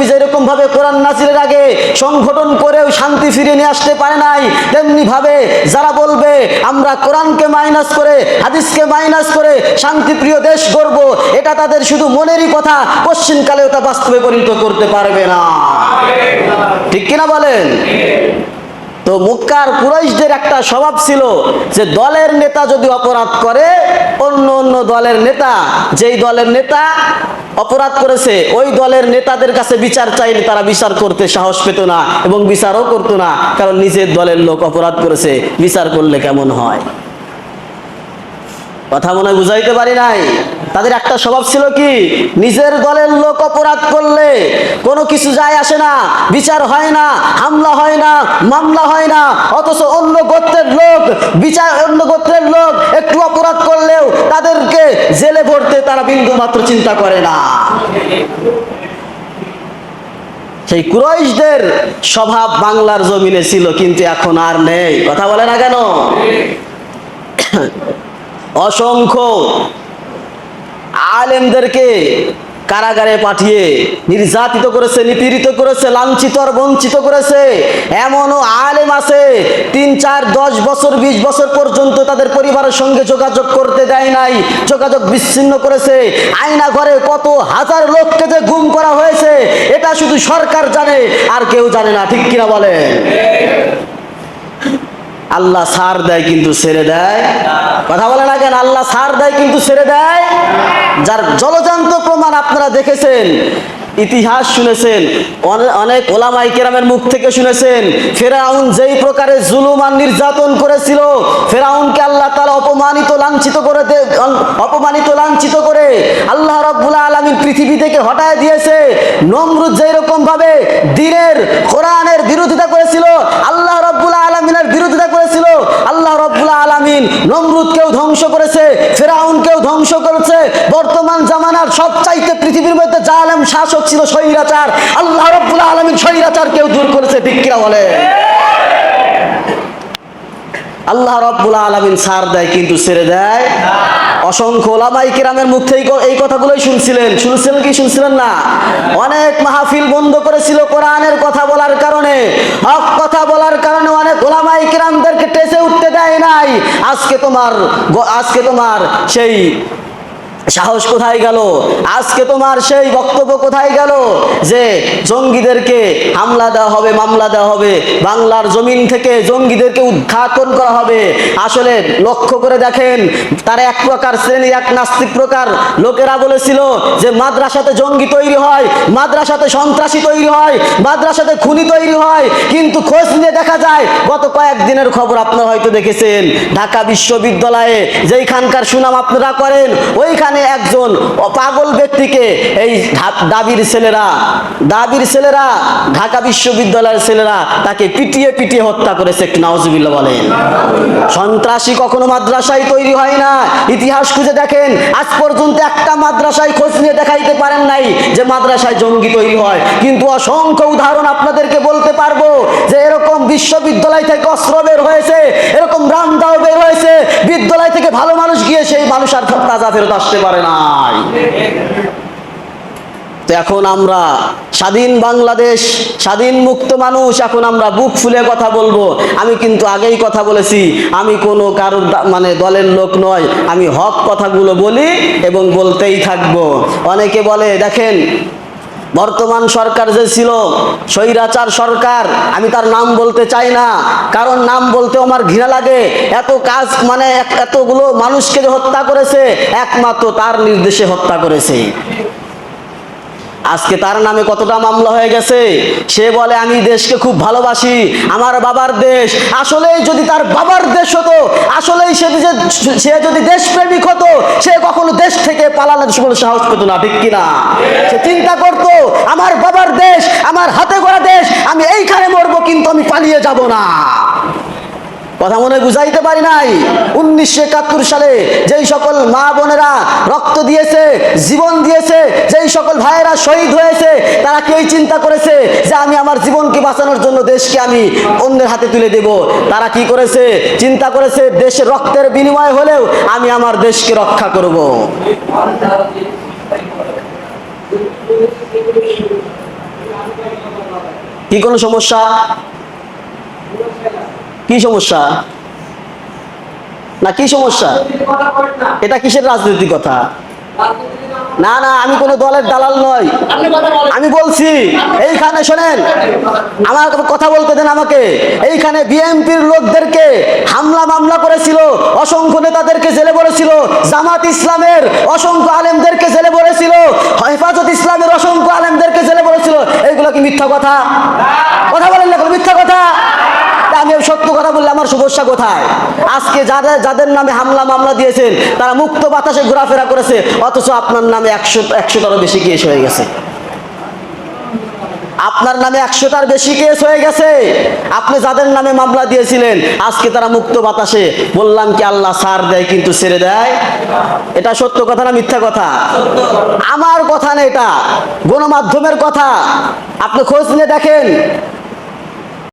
নবী যেরকম ভাবে কোরআন নাজিলের আগে সংগঠন করেও শান্তি ফিরিয়ে নিয়ে আসতে পারে নাই, তেমনি ভাবে যারা বলবে, আমরা কোরআনকে মাইনাস করে, হাদিসকে মাইনাস করে শান্তিপ্রিয় দেশ গড়ব, এটা তাদের শুধু মনেরই কথা পশ্চিমকালে ওটা বাস্তবে পরিণত করতে পারবে না। ঠিক কিনা বলেন? তো মুক্কার কুরাইশদের একটা স্বভাব ছিল যে দলের নেতা যদি অপরাধ করে অন্য অন্য দলের নেতা, যেই দলের নেতা অপরাধ করেছে, ওই দলের নেতাদের কাছে বিচার চাইলে তারা বিচার করতে সাহস পেত না এবং বিচারও করতো না, কারণ নিজের দলের লোক অপরাধ করেছে, বিচার করলে কেমন হয়? কথা মনে বুঝাইতে পারি নাই? তাদের একটা স্বভাব ছিল কি? নিজের দলের লোক অপরাধ করলে কোনো কিছু যায় আসে না, বিচার হয় না, হামলা হয় না, মামলা হয় না, অথচ অন্য গোত্রের লোক, বিচার অন্য গোত্রের লোক একটু অপরাধ করলেও তাদেরকে জেলে ভরতে তারা বিন্দু মাত্র চিন্তা করে না। সেই কুরাইশদের স্বভাব বাংলার জমিনে ছিল, কিন্তু এখন আর নেই। কথা বলে না কেন? অসংখ্য আলেমদেরকে কারাগারে পাঠিয়ে নির্যাতিত করেছে, নিপীড়িত করেছে, লাঞ্ছিত আর বঞ্চিত করেছে। এমনও আলেম আছে, তিন, চার, দশ বছর, বিশ বছর পর্যন্ত তাদের পরিবারের সঙ্গে যোগাযোগ করতে দেয় নাই, যোগাযোগ বিচ্ছিন্ন করেছে। আয়না ঘরে কত হাজার লোককে যে গুম করা হয়েছে, এটা শুধু সরকার জানে, আর কেউ জানে না, ঠিক কিনা বলে আল্লাহ সার দেয় কিন্তু ছেড়ে দেয়। কথা বলে না কেন? আল্লাহ সার দেয় কিন্তু ছেড়ে দেয়। যার জলজান্ত প্রমাণ আপনারা দেখেছেন, ইতিহাস শুনেছেন অনেক ওলামাই কেরামের মুখ থেকে শুনেছেন, ফেরাউন যেই প্রকারে জুলুম আর নির্যাতন করেছিল, ফেরাউনকে আল্লাহ তালা অপমানিত, লাঞ্ছিত করে অপমানিত, লাঞ্ছিত করে আল্লাহ রব্বুল আলমীর পৃথিবী থেকে হটায় দিয়েছে। নমরুদ যেই রকম ভাবে দিনের, কোরআনের বিরোধিতা করেছিল আল্লাহ রব্বুল আলমিনের বিরোধিতা করেছিল আল্লাহ রব্বুল আলমিন নমরুদকেও ধ্বংস করেছে ফেরাউনকেও ধ্বংস করেছে। বর্তমান জামানার সবচাইতে পৃথিবীর মধ্যে জালেম শাসক ছিল স্বৈরাচার। আল্লাহ রব্বুল আলমিন স্বৈরাচারকেও দূর করেছে কিনা বলে আল্লাহ রব্বুল আলমিন সার দেয় কিন্তু ছেড়ে দেয়। অসংখ্য ওলামাই কিরামের মুখ থেকে এই কথাগুলোই শুনছিলেন। শুনছিলেন কি শুনছিলেন না? অনেক মাহফিল বন্ধ করেছিল কোরআনের কথা বলার কারণে। হক কথা বলার কারণে ওলামাই কিরামদেরকে টেসে উঠতে দেয় নাই। আজকে তোমার আজকে তোমার সেই সাহস কোথায় গেল? আজকে তোমার সেই বক্তব্য কোথায় গেল? যে জঙ্গিদেরকে হামলা দেওয়া হবে, মামলা দেওয়া হবে। বাংলার জমিন থেকে জঙ্গিদেরকে উদ্ঘাটন করা হবে। আসলে লক্ষ্য করে দেখেন, তারা এক প্রকার শ্রেণি এক নাস্তিক প্রকার। লোকেরা বলেছিল যে মাদ্রাসাতে জঙ্গি তৈরি হয়, মাদ্রাসাতে সন্ত্রাসী তৈরি হয়, মাদ্রাসাতে খুনি তৈরি হয়। কিন্তু খোঁজ নিয়ে দেখা যায়, গত কয়েকদিনের খবর আপনারা হয়তো দেখেছেন, ঢাকা বিশ্ববিদ্যালয়ে যেইখানকার সুনাম আপনারা করেন, ওইখানে একজন পাগল ব্যক্তিকে এই দাবির ছেলেরা দাবির ছেলেরা, ঢাকা বিশ্ববিদ্যালয়ের ছেলেরা তাকে পিটিয়ে পিটিয়ে হত্যা করেছে একটু নাওজবিল্লা বলেন। সন্ত্রাসী কখনো মাদ্রাসায় তৈরি হয় না। ইতিহাস খুঁজে দেখেন, আজ পর্যন্ত একটা মাদ্রাসায় খোঁজ নিয়ে দেখাইতে পারেন নাই যে মাদ্রাসায় জঙ্গি তৈরি হয়। কিন্তু অসংখ্য উদাহরণ আপনাদেরকে বলতে পারব যে এরকম বিশ্ববিদ্যালয় থেকে অস্ত্র বের হয়েছে, এরকম রামদাও বের হয়েছে, বিদ্যালয় থেকে ভালো মানুষ গিয়ে সেই মানুষ আর তাজা ফেরত আসতে পারে নাই। তো এখন আমরা স্বাধীন বাংলাদেশ, স্বাধীন মুক্ত মানুষ, এখন আমরা বুক ফুলে কথা বলব। আমি কিন্তু আগেই কথা বলেছি, আমি কোনো কারোর মানে দলের লোক নয়, আমি হক কথাগুলো বলি এবং বলতেই থাকব। অনেকে বলে, দেখেন বর্তমান সরকার যে ছিল, স্বৈরাচার সরকার, আমি তার নাম বলতে চাই না। কারণ নাম বলতে আমার ঘৃণা লাগে। এত কাজ মানে এতগুলো মানুষকে হত্যা করেছে, একমাত্র তার নির্দেশে হত্যা করেছে। আজকে তার নামে কতটা মামলা হয়ে গেছে? সে বলে, আমি দেশকে খুব ভালোবাসি, আমার বাবার দেশ। আসলেই যদি তার বাবার দেশ হতো, আসলেই সে যে সে যদি দেশপ্রেমিক হতো, সে কখনো দেশ থেকে পালানোর সময় সাহস পেত না, ঠিক কিনা? সে চিন্তা করতো, আমার বাবার দেশ, আমার হাতে গড়া দেশ, আমি এইখানে মরবো, কিন্তু আমি পালিয়ে যাব না। কথা মনে বুঝাইতে পারি নাই। উনিশশো একাত্তর সালে যেই সকল মা বোনেরা রক্ত দিয়েছে, জীবন দিয়েছে, যেই সকল ভাইয়েরা শহীদ হয়েছে, তারা কেউ চিন্তা করেছে যে আমি আমার জীবনকে বাঁচানোর জন্য দেশকে আমি অন্যের হাতে তুলে দেব। তারা কি করেছে? চিন্তা করেছে দেশের রক্তের বিনিময় হলেও আমি আমার দেশকে রক্ষা করব। কি কোনো সমস্যা? কি সমস্যা? না কি সমস্যা? এটা কিসের রাজনৈতিক কথা? না না আমি কোনো দলের দালাল নই। আমি বলছি এইখানে শোনেন আমার কথা বলতে দেন আমাকে। এইখানে বিএনপির লোকদেরকে হামলা মামলা করেছিল অসংখ্য নেতাদেরকে জেলে পড়েছিল জামাত ইসলামের অসংখ্য আলেমদেরকে জেলে পড়েছিল হেফাজত ইসলামের অসংখ্য আলেমদেরকে জেলে পড়েছিল। এইগুলো কি মিথ্যা কথা? কথা বলেন না এগুলো মিথ্যা কথা তা আমি সত্য কথা বললে আমার সমস্যা কোথায়? আজকে যাদের যাদের নামে হামলা মামলা দিয়েছেন, তারা মুক্ত বাতাসে ঘোরাফেরা করেছে, অথচ আপনার নামে একশো একশোটারও বেশি কেস হয়ে গেছে। আপনার নামে একশোটার বেশি কেস হয়ে গেছে। আপনি যাদের নামে মামলা দিয়েছিলেন, আজকে তারা মুক্ত বাতাসে, বললাম কি আল্লাহ সার দেয় কিন্তু ছেড়ে দেয়? এটা সত্য কথা না মিথ্যা কথা? আমার কথা না এটা, গণমাধ্যমের কথা। আপনি খোঁজ নিয়ে দেখেন